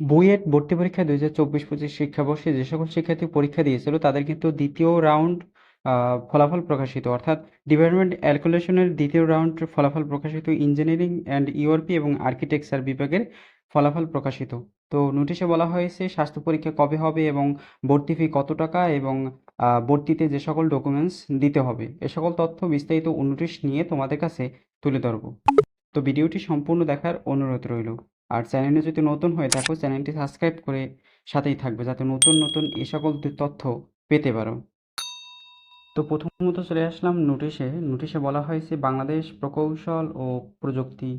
বুয়েট ভর্তি পরীক্ষা দুই হাজার চব্বিশ পঁচিশ শিক্ষাবর্ষে যে সকল শিক্ষার্থী পরীক্ষা দিয়েছিল, তাদের কিন্তু দ্বিতীয় রাউন্ড ফলাফল প্রকাশিত। অর্থাৎ ডিপার্টমেন্ট ক্যালকুলেশনের দ্বিতীয় রাউন্ড ফলাফল প্রকাশিত, ইঞ্জিনিয়ারিং অ্যান্ড ইউআরপি এবং আর্কিটেকচার বিভাগের ফলাফল প্রকাশিত। তো নোটিশে বলা হয়েছে, স্বাস্থ্য পরীক্ষা কবে হবে এবং ভর্তি ফি কত টাকা এবং ভর্তিতে যে সকল ডকুমেন্টস দিতে হবে, এ সকল তথ্য বিস্তারিত নোটিশ নিয়ে তোমাদের কাছে তুলে ধরবো। তো ভিডিওটি সম্পূর্ণ দেখার অনুরোধ রইল। আর চ্যানেলে যদি নতুন হয়ে থাকো, চ্যানেলটি সাবস্ক্রাইব করে সাথেই থাকবে যাতে নতুন নতুন এ সকল তথ্য পেতে পারো। তো প্রথমত চলে আসলাম নোটিশে। নোটিশে বলা হয়েছে, বাংলাদেশ প্রকৌশল ও প্রযুক্তি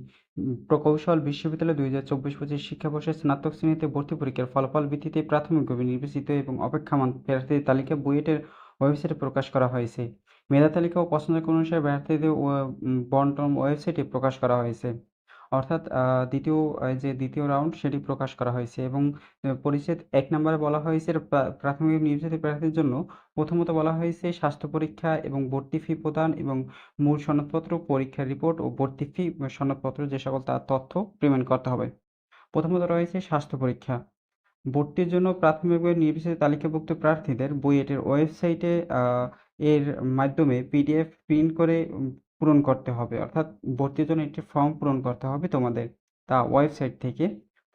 প্রকৌশল বিশ্ববিদ্যালয় দুই হাজার চব্বিশ পঁচিশ শিক্ষাবর্ষের স্নাতক শ্রেণীতে ভর্তি পরীক্ষার ফলাফল ভিত্তিতে প্রাথমিকভাবে নির্বাচিত এবং অপেক্ষমান প্রার্থীদের তালিকা বুয়েটের ওয়েবসাইটে প্রকাশ করা হয়েছে। মেধা তালিকা ও পছন্দ অনুসারে প্রার্থীদের বন্টন ওয়েবসাইটে প্রকাশ করা হয়েছে। অর্থাৎ দ্বিতীয় যে দ্বিতীয় রাউন্ড সেটি প্রকাশ করা হয়েছে এবং পরিচ্ছেদ এক নম্বরে বলা হয়েছে প্রাথমিক নির্বাচিত প্রার্থীদের জন্য প্রথমত বলা হয়েছে স্বাস্থ্য পরীক্ষা এবং ভর্তি ফি প্রদান এবং মূল সনদপত্র, পরীক্ষার রিপোর্ট ও ভর্তি ফি সনদপত্র যে সকল তার তথ্য পেমেন্ট করতে হবে। প্রথমত রয়েছে স্বাস্থ্য পরীক্ষা। ভর্তির জন্য প্রাথমিকভাবে নির্বাচিত তালিকাভুক্ত প্রার্থীদের বুয়েটের ওয়েবসাইটে এর মাধ্যমে পিডিএফ প্রিন্ট করে পূরণ করতে হবে। অর্থাৎ ভর্তির জন্য একটি ফর্ম পূরণ করতে হবে তোমাদের। তা ওয়েবসাইট থেকে।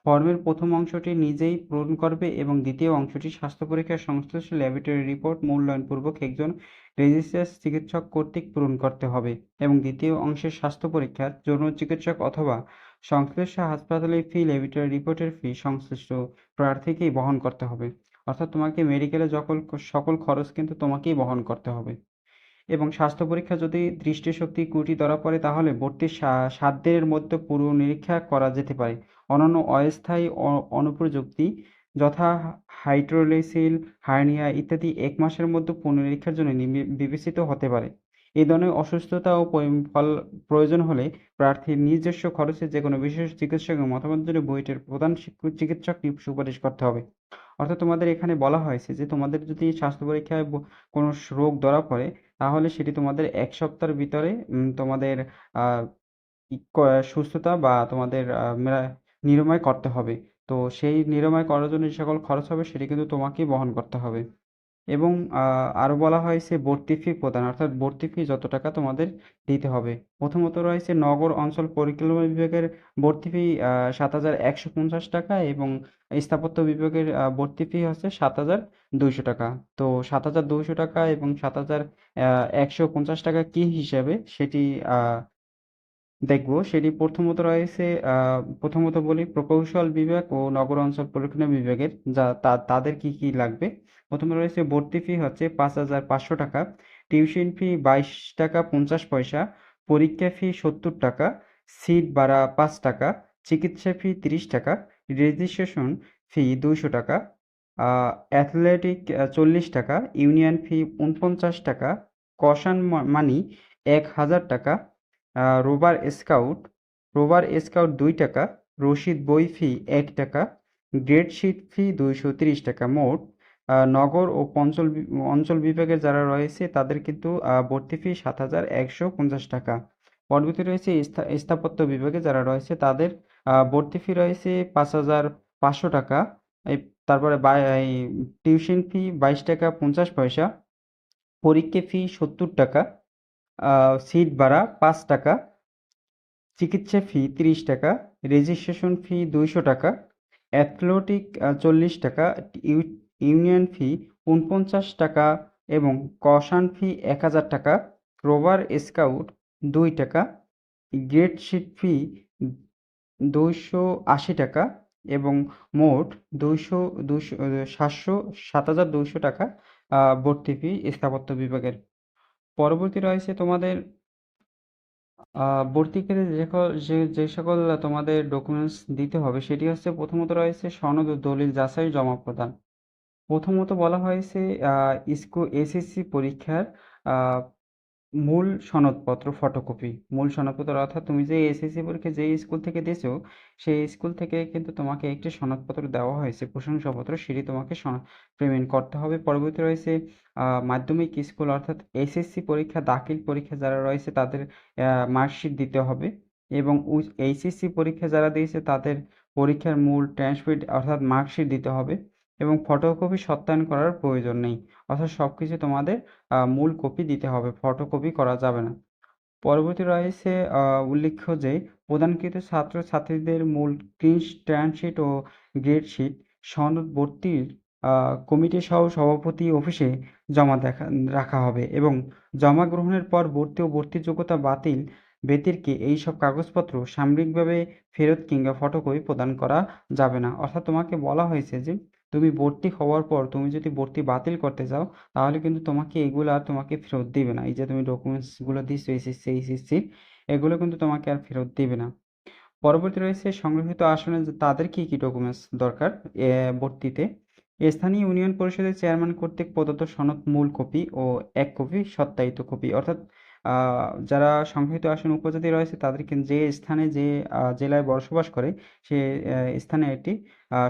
ফর্মের প্রথম অংশটি নিজেই পূরণ করবে এবং দ্বিতীয় অংশটি স্বাস্থ্য পরীক্ষার সংশ্লিষ্ট ল্যাবরেটরি রিপোর্ট মূল্যায়নপূর্বক একজন রেজিস্ট্রার চিকিৎসক কর্তৃক পূরণ করতে হবে এবং দ্বিতীয় অংশের স্বাস্থ্য পরীক্ষার যৌন চিকিৎসক অথবা সংশ্লিষ্ট হাসপাতালের ফি ল্যাবরেটরি রিপোর্টের ফি সংশ্লিষ্ট প্রার্থীকেই বহন করতে হবে। অর্থাৎ তোমাকে মেডিকেলে সকল সকল খরচ কিন্তু তোমাকেই বহন করতে হবে। এবং স্বাস্থ্য পরীক্ষা যদি দৃষ্টিশক্তি ত্রুটি ধরা পড়ে, তাহলে ভর্তির সাত দিনের মধ্যে পুরো নিরীক্ষা করা যেতে পারে। অন্যান্য অস্থায়ী অ- অনুপযুক্তি যথা হাইড্রোলিসিল, হার্নিয়া ইত্যাদি এক মাসের মধ্যে পুনরীক্ষার জন্য বিবেচিত হতে পারে। এই ধরনের অসুস্থতা ও ফল প্রয়োজন হলে প্রার্থীর নিজস্ব খরচে যে কোনো বিশেষ চিকিৎসকের মতামত জন্য বুয়েটের প্রধান চিকিৎসক সুপারিশ করতে হবে। অর্থাৎ তোমাদের এখানে বলা হয়েছে যে তোমাদের যদি স্বাস্থ্য পরীক্ষায় কোনো রোগ ধরা পড়ে তাহলে সেটি তোমাদের এক সপ্তাহের ভিতরে তোমাদের সুস্থতা বা তোমাদের নিরাময় করতে হবে। তো সেই নিরাময় করার জন্য যে সকল খরচ হবে সেটি কিন্তু তোমাকেই বহন করতে হবে। এবং আহ, আরও বলা হয়েছে ভর্তি ফি প্রদান অর্থাৎ ভর্তি ফি যত টাকা তোমাদের দিতে হবে। প্রথমত রয়েছে নগর অঞ্চল পরিকল্পনা বিভাগের ভর্তি ফি সাত হাজার একশো পঞ্চাশ টাকা এবং স্থাপত্য বিভাগের ভর্তি ফি হচ্ছে সাত হাজার দুইশো টাকা। তো সাত হাজার দুইশো টাকা এবং সাত হাজার একশো পঞ্চাশ টাকা কি হিসাবে সেটি দেখব। সেটি প্রথমত রয়েছে প্রথমত বলি প্রকৌশল বিভাগ ও নগর অঞ্চল পরিকল্পনা বিভাগের, যা তাদের কি কি লাগবে? প্রথমে রয়েছে ভর্তি ফি হচ্ছে পাঁচ হাজার পাঁচশো টাকা টিউশন ফি বাইশ টাকা পঞ্চাশ পয়সা, পরীক্ষা ফি সত্তর টাকা সিট ভাড়া পাঁচ টাকা, চিকিৎসা ফি তিরিশ টাকা রেজিস্ট্রেশন ফি দুইশো টাকা অ্যাথলেটিক চল্লিশ টাকা ইউনিয়ন ফি উনপঞ্চাশ টাকা, কসান মানি এক হাজার টাকা রোভার স্কাউট, রোবার স্কাউট দুই টাকা রসিদ বই ফি এক টাকা, গ্রেড শিট ফি দুইশো তিরিশ টাকা মোট। নগর ও পঞ্চল অঞ্চল বিভাগে যারা রয়েছে তাদের কিন্তু ভর্তি ফি সাত হাজার একশো পঞ্চাশ টাকা। পরবর্তী রয়েছে স্থাপত্য বিভাগে যারা রয়েছে তাদের ভর্তি ফি রয়েছে পাঁচ হাজার পাঁচশো টাকা। তারপরে টিউশন ফি বাইশ টাকা পঞ্চাশ পয়সা, পরীক্ষা ফি সত্তর টাকা। সিট ভাড়া পাঁচ টাকা, চিকিৎসা ফি তিরিশ টাকা রেজিস্ট্রেশন ফি দুইশো টাকা অ্যাথলেটিক চল্লিশ টাকা ইউ- ইউনিয়ন ফি উনপঞ্চাশ টাকা এবং কসান ফি এক হাজার টাকা রোভার স্কাউট দুই টাকা গ্রেড শিট ফি দুইশো আশি টাকা এবং মোট দুইশো দুইশো, সাতশো, সাত হাজার দুইশো টাকা ভর্তি ফি স্থাপত্য বিভাগের। পরবর্তী রয়েছে তোমাদের ভর্তি ক্ষেত্রে যে সকল যে যে সকল তোমাদের ডকুমেন্টস দিতে হবে, সেটি হচ্ছে প্রথমত রয়েছে সনদ ও দলিল যাচাই জমা প্রদান। প্রথমত বলা হয়েছে স্কুল এসএসসি পরীক্ষার মূল সনদপত্র ফটোকপি মূল সনদপত্র অর্থাৎ তুমি যে এসএসসি পরীক্ষা যে স্কুল থেকে দিয়েছ, সেই স্কুল থেকে কিন্তু তোমাকে একটি সনদপত্র দেওয়া হয়েছে। প্রশংসাপত্র, সেটি তোমাকে পেমেন্ট করতে হবে। পরবর্তী রয়েছে মাধ্যমিক স্কুল অর্থাৎ এসএসসি পরীক্ষা, দাখিল পরীক্ষা যারা রয়েছে তাদের মার্কশিট দিতে হবে এবং এইচএসসি পরীক্ষা যারা দিয়েছে তাদের পরীক্ষার মূল ট্রান্সক্রিপ্ট অর্থাৎ মার্কশিট দিতে হবে। এবং ফটোকপি সত্যায়ন করার প্রয়োজন নেই। অর্থাৎ সব কিছু তোমাদের মূল কপি দিতে হবে ফটোকপি করা যাবে না। পরবর্তী রয়েছে উল্লেখ্য যে প্রদানকৃত ছাত্র ছাত্রীদের মূল ক্রিস ট্রান্সশিট ও গ্রেডশিট সনদ ভর্তির কমিটি সহ সভাপতি অফিসে জমা দেখা, রাখা হবে এবং জমা গ্রহণের পর ভর্তি ও ভর্তি যোগ্যতা বাতিল ব্যতিরকে এই সব কাগজপত্র সাময়িকভাবে ফেরত কিংবা ফটোকপি প্রদান করা যাবে না। অর্থাৎ তোমাকে বলা হয়েছে যে তুমি ভর্তি হওয়ার পর তুমি যদি ভর্তি বাতিল করতে চাও, তাহলে কিন্তু তোমাকে এগুলো আর তোমাকে ফেরত দিবে না। এই যে তুমি ডকুমেন্টসগুলো দিচ্ছ এসএসসি এইচএসসি এগুলো কিন্তু তোমাকে আর ফেরত দিবে না। পরবর্তী রয়েছে সংরক্ষিত আসনে তাদের কি কি ডকুমেন্টস দরকার ভর্তিতে? স্থানীয় ইউনিয়ন পরিষদের চেয়ারম্যান কর্তৃক প্রদত্ত সনদ মূল কপি ও এক কপি সত্যায়িত কপি। অর্থাৎ যারা সংরক্ষিত আসন উপজাতি রয়েছে, তাদেরকে যে স্থানে, যে জেলায় বসবাস করে, সে স্থানে একটি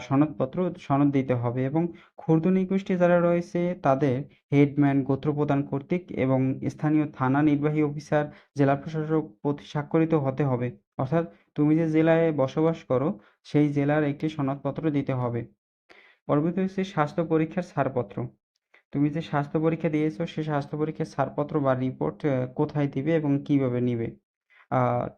সনদপত্র, সনদ দিতে হবে এবং ক্ষুদ্র নৃগোষ্ঠী যারা রয়েছে, তাদের হেডম্যান, গোত্রপ্রধান কর্তৃক এবং স্থানীয় থানা নির্বাহী অফিসার, জেলা প্রশাসক প্রতি স্বাক্ষরিত হতে হবে। অর্থাৎ তুমি যে জেলায় বসবাস করো, সেই জেলার একটি সনদপত্র দিতে হবে। পরবর্তী হচ্ছে স্বাস্থ্য পরীক্ষার ছাড়পত্র। তুমি যে স্বাস্থ্য পরীক্ষা দিয়েছ, সে স্বাস্থ্য পরীক্ষার ছাড়পত্র বা রিপোর্ট কোথায় দিবে এবং কীভাবে নিবে?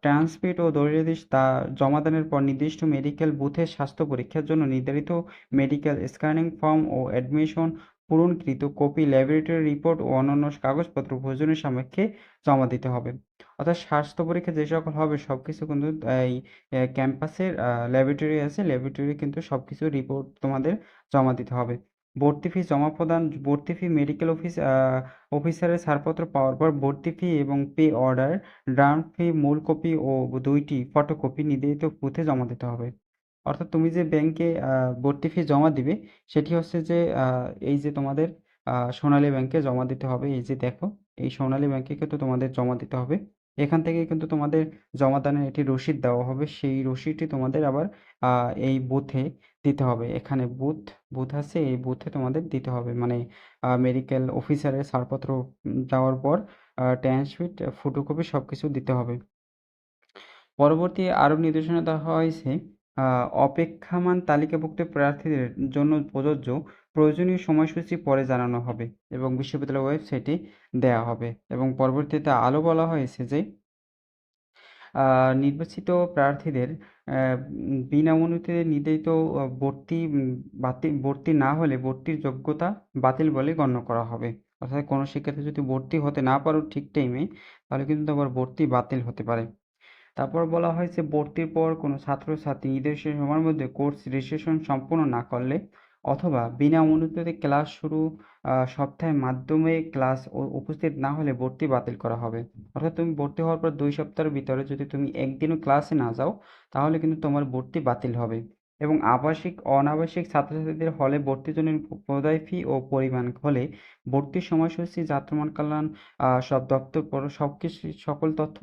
ট্রান্সপিট ও দলিলাদেশ তা জমাদানের পর নির্দিষ্ট মেডিকেল বুথে স্বাস্থ্য পরীক্ষার জন্য নির্ধারিত মেডিকেল স্ক্যানিং ফর্ম ও অ্যাডমিশন পূরণকৃত কপি ল্যাবরেটরি রিপোর্ট ও অন্যান্য কাগজপত্র প্রয়োজনীয় সাপেক্ষে জমা দিতে হবে। অর্থাৎ স্বাস্থ্য পরীক্ষা যে সকল হবে সব কিছু কিন্তু এই ক্যাম্পাসের ল্যাবরেটরি আছে। ল্যাবরেটরি কিন্তু সব কিছু রিপোর্ট তোমাদের জমা দিতে হবে। ভর্তি ফি জমা প্রদান, ভর্তি ফি মেডিকেল অফিস অফিসারের ছাড়পত্র পাওয়ার পর ভর্তি ফি এবং পে অর্ডার ড্রাফট ফি, মূল কপি ও দুইটি ফটোকপি নির্ধারিত বুথে জমা দিতে হবে। অর্থাৎ তুমি যে ব্যাংকে ভর্তি ফি জমা দিবে, সেটি হচ্ছে যে এই যে তোমাদের সোনালী ব্যাংকে জমা দিতে হবে। এই যে দেখো, এই সোনালী ব্যাংকে কিন্তু তোমাদের জমা দিতে হবে। এখান থেকে কিন্তু তোমাদের জমা জমাদানের একটি রসিদ দেওয়া হবে। সেই রসিদটি তোমাদের আবার এই বুথে দিতে হবে। এখানে বুথ বুথ আছে, এই বুথে তোমাদের দিতে হবে। মানে মেডিকেল অফিসারের ছাড়পত্র দেওয়ার পর ট্রান্সমিট ফটোকপি সব কিছু দিতে হবে। পরবর্তী আরও নির্দেশনা দেওয়া হয়েছে অপেক্ষামান তালিকাভুক্ত প্রার্থীদের জন্য প্রযোজ্য প্রয়োজনীয় সময়সূচি পরে জানানো হবে এবং বিশ্ববিদ্যালয় ওয়েবসাইটে দেওয়া হবে এবং পরবর্তীতে আলো বলা হয়েছে যে নির্বাচিত প্রার্থীদের বিনামূল্যে নির্ধারিত ভর্তি, বাতিল, ভর্তি না হলে ভর্তির যোগ্যতা বাতিল বলে গণ্য করা হবে। অর্থাৎ কোনো শিক্ষার্থী যদি ভর্তি হতে না পারো ঠিক টাইমে তাহলে কিন্তু আবার ভর্তি বাতিল হতে পারে। তারপর বলা হয়েছে, ভর্তির পর কোনো ছাত্রছাত্রী ঈদের শেষ মধ্যে কোর্স রেজিস্ট্রেশন সম্পূর্ণ না করলে অথবা বিনা অনুমতিতে ক্লাস শুরু সপ্তাহের মাধ্যমে ক্লাস উপস্থিত না হলে ভর্তি বাতিল করা হবে। অর্থাৎ তুমি ভর্তি হওয়ার পর দুই সপ্তাহের ভিতরে যদি তুমি একদিনও ক্লাসে না যাও, তাহলে কিন্তু তোমার ভর্তি বাতিল হবে এবং আবাসিক, অনাবাসিক ছাত্রছাত্রীদের হলে ভর্তির জন্য প্রদায় ফি ও পরিমাণ হলে ভর্তির সময়সূচি যাত্রামান কল্যাণ সব দপ্তর সব কিছু সকল তথ্য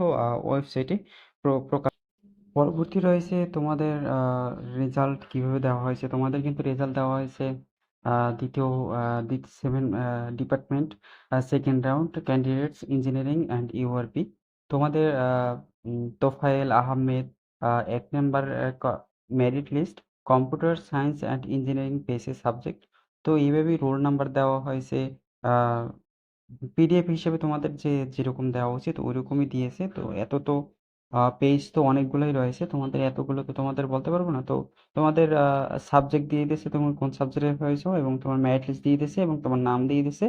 ওয়েবসাইটে প্রকাশ। পরবর্তী রয়েছে তোমাদের রেজাল্ট কীভাবে দেওয়া হয়েছে? তোমাদের কিন্তু রেজাল্ট দেওয়া হয়েছে দ্বিতীয় seven department second round candidates engineering and URP তোমাদের তোফায়েল আহমেদ এক number merit list computer science and engineering পেসে subject তো এইভাবেই রোল নাম্বার দেওয়া হয়েছে পিডিএফ হিসেবে তোমাদের যে, যেরকম দেওয়া উচিত ওই রকমই দিয়েছে। তো এত তো পেজ তো অনেকগুলোই রয়েছে। তোমাদের এতগুলো তো তোমাদের বলতে পারব না? তো তোমাদের সাবজেক্ট দিয়ে দিয়েছে তুমি কোন সাবজেক্টে হয়েছো এবং তোমার মেরিট লিস্ট দিয়ে দিয়েছে এবং তোমার নাম দিয়ে দিয়েছে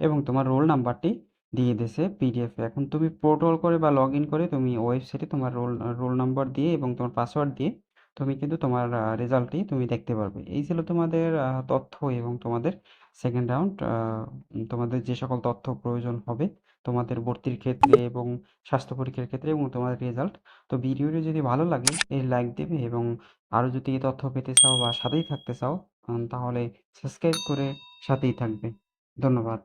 এবং তোমার রোল নাম্বারটি দিয়ে দিয়েছে পিডিএফ এখন তুমি পোর্টাল করে বা লগ ইন করে তুমি ওয়েবসাইটে তোমার রোল রোল নাম্বার দিয়ে এবং তোমার পাসওয়ার্ড দিয়ে তুমি কিন্তু তোমার রেজাল্টটি তুমি দেখতে পারবে। এই ছিল তোমাদের তথ্য এবং তোমাদের সেকেন্ড রাউন্ড তোমাদের যে সকল তথ্য প্রয়োজন হবে তোমাদের ভর্তির ক্ষেত্রে এবং স্বাস্থ্য পরীক্ষার ক্ষেত্রে এবং তোমাদের রেজাল্ট। তো ভিডিওটি যদি ভালো লাগে এই লাইক দেবে এবং আরও যদি তথ্য পেতে চাও বা সাথেই থাকতে চাও তাহলে সাবস্ক্রাইব করে সাথেই থাকবে। ধন্যবাদ।